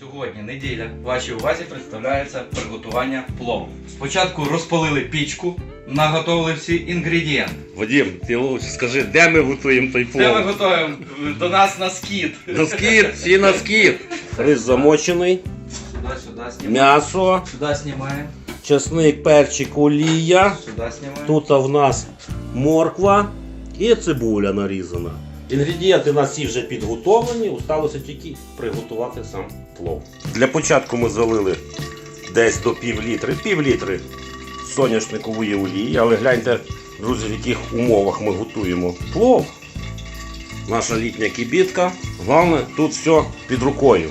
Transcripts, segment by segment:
Сьогодні неділя. Вашій увазі представляється приготування плову. Спочатку розпалили пічку, наготовили всі інгредієнти. Вадим, ти лучше скажи, де ми готуємо той Де ми готуємо до нас на скіт. На скіт, всі на скіт. Рис замочений, Сюди, сюди знімаємо. м'ясо, Сюди знімаємо. чесник, перчик, олія. Сюди знімаємо. Тут в нас морква і цибуля нарізана. Інгредієнти у нас всі вже підготовлені, осталося тільки приготувати сам плов. Для початку ми залили десь до пів літри, пів літри соняшникової олії, але гляньте, друзі, в яких умовах ми готуємо плов. Наша літня кибітка. Головне, тут все під рукою.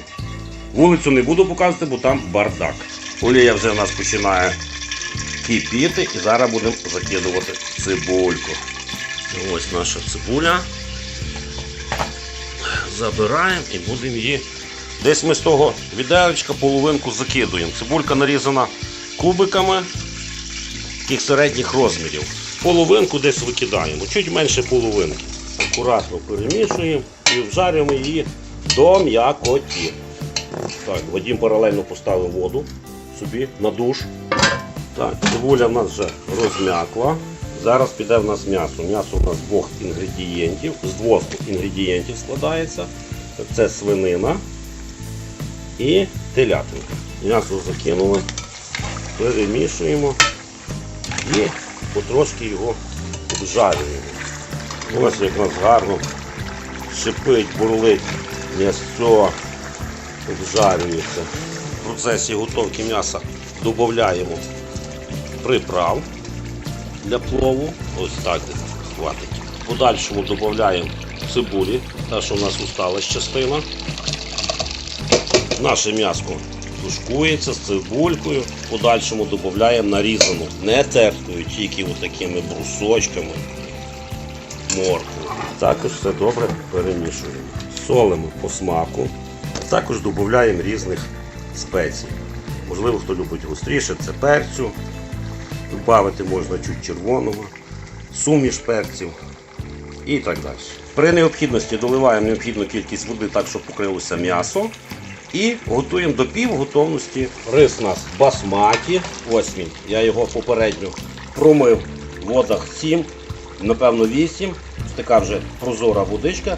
Вулицю не буду показувати, бо там бардак. Олія вже в нас починає кипіти і зараз будемо закидувати цибульку. Ось наша цибуля. Забираємо і будемо її. Десь ми з того відеречка половинку закидуємо. Цибулька нарізана кубиками таких середніх розмірів. Половинку десь викидаємо, чуть менше половинки. Акуратно перемішуємо і вжарюємо її до м'якоті. Так, Вадим паралельно поставив воду собі на душ. Так, цибуля в нас вже розм'якла. Зараз піде в нас м'ясо. М'ясо у нас з двох інгредієнтів. З двох інгредієнтів складається. Це свинина і телятинка. М'ясо закинули, перемішуємо і потрошки його обжарюємо. Ось як у нас гарно шипить, бурлить м'ясо, обжарюється. В процесі готовки м'яса додаємо приправ для плову. Ось так хватить. Подальшому додаємо цибулі, та що в нас осталась частина. Наше м'ясо тушкується з цибулькою. Подальшому додаємо нарізану, не терткою, тільки такими брусочками моркву. Також все добре перемішуємо. Солимо по смаку. Також додаємо різних спецій. Можливо, хто любить гостріше, це перцю. Добавити можна чуть червоного, суміш перців і так далі. При необхідності доливаємо необхідну кількість води так, щоб покрилося м'ясо. І готуємо до півготовності. Рис у нас басматі. Ось він. Я його попередньо промив в водах 7, напевно 8. Така вже прозора водичка.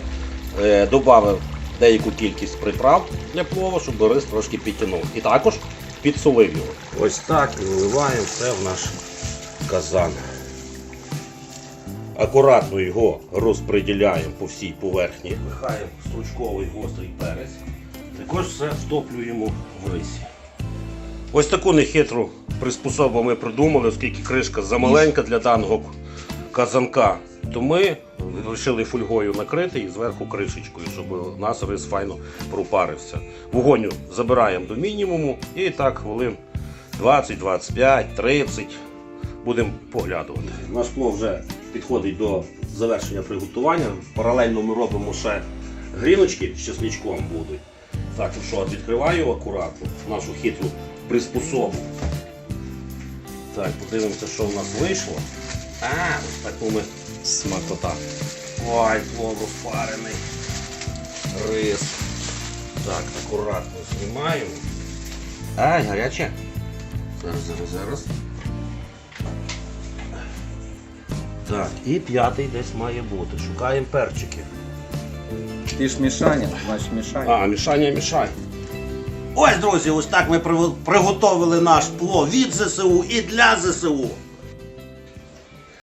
Е, Добавив деяку кількість приправ для плова, щоб рис трошки підтягнув. І також підсолив його. Ось так і виливаємо все в наш казан. Акуратно його розподіляємо по всій поверхні. Вихаємо стручковий гострий перець. Також все втоплюємо в рисі. Ось таку нехитру приспособу ми придумали, оскільки кришка замаленька для даного казанка, то ми вирішили фольгою накрити і зверху кришечкою, щоб нас рис файно пропарився. Вогонь забираємо до мінімуму і так хвилин 20, 25, 30 будемо поглядувати. Наш плов вже підходить до завершення приготування. Паралельно ми робимо ще гріночки з чесничком будуть. Так, ну що, відкриваю акуратно нашу хитру приспособу. Так, подивимося, що в нас вийшло. А, таку ми Смакота. Ой, плов розпарений. Рис. Так, акуратно знімаємо. Ай, гаряче. Зараз, зараз, зараз. Так, і п'ятий десь має бути. Шукаємо перчики. Ти ж мішання, значить мішання. А, мішання мішай. Ось, друзі, ось так ми приготовили наш плов від ЗСУ і для ЗСУ.